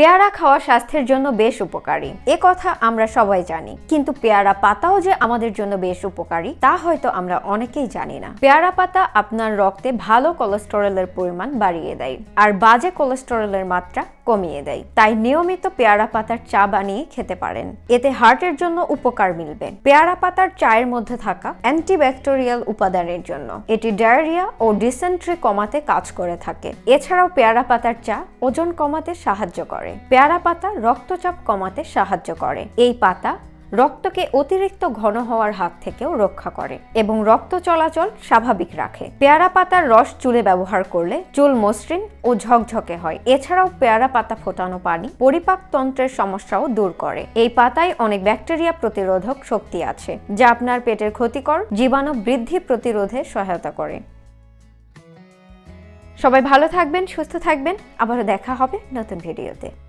পেয়ারা খাওয়া স্বাস্থ্যের জন্য বেশ উপকারী। এ কথা আমরা সবাই জানি। কিন্তু পেয়ারা পাতাও যে আমাদের জন্য বেশ উপকারী, তা হয়তো আমরা অনেকেই জানি না। পেয়ারা পাতা আপনার রক্তে ভালো কোলেস্টেরলের পরিমাণ বাড়িয়ে দেয়। আর বাজে কোলেস্টেরলের মাত্রা কমিয়ে দেয়। তাই নিয়মিত পেয়ারা পাতার চা বানিয়ে খেতে পারেন। এতে হার্টের জন্য উপকার মিলবে। পেয়ারা পাতার চায়ের মধ্যে থাকা অ্যান্টিব্যাকটেরিয়াল উপাদানের জন্য। এটি ডায়রিয়া ও ডিসেন্ট্রি কমাতে কাজ করে থাকে। এছাড়াও পেয়ারা পাতার চা ওজন কমাতে সাহায্য করে। পেয়ারা পাতা রক্তচাপ কমাতে সাহায্য করে। এই পাতা রক্তকে অতিরিক্ত ঘন হওয়ার হাত থেকেও রক্ষা করে এবং রক্ত চলাচল স্বাভাবিক রাখে। পেয়ারা পাতার রস চুলে ব্যবহার করলে চুল মসৃণ ও ঝকঝকে হয়। এছাড়াও পেয়ারা পাতা ফোটানো পানি পরিপাক তন্ত্রের সমস্যাও দূর করে। এই পাতায় অনেক ব্যাকটেরিয়া প্রতিরোধক শক্তি আছে, যা আপনার পেটের ক্ষতিকর জীবাণু বৃদ্ধি প্রতিরোধে সহায়তা করে। সবাই ভালো থাকবেন, সুস্থ থাকবেন। আবারও দেখা হবে নতুন ভিডিওতে।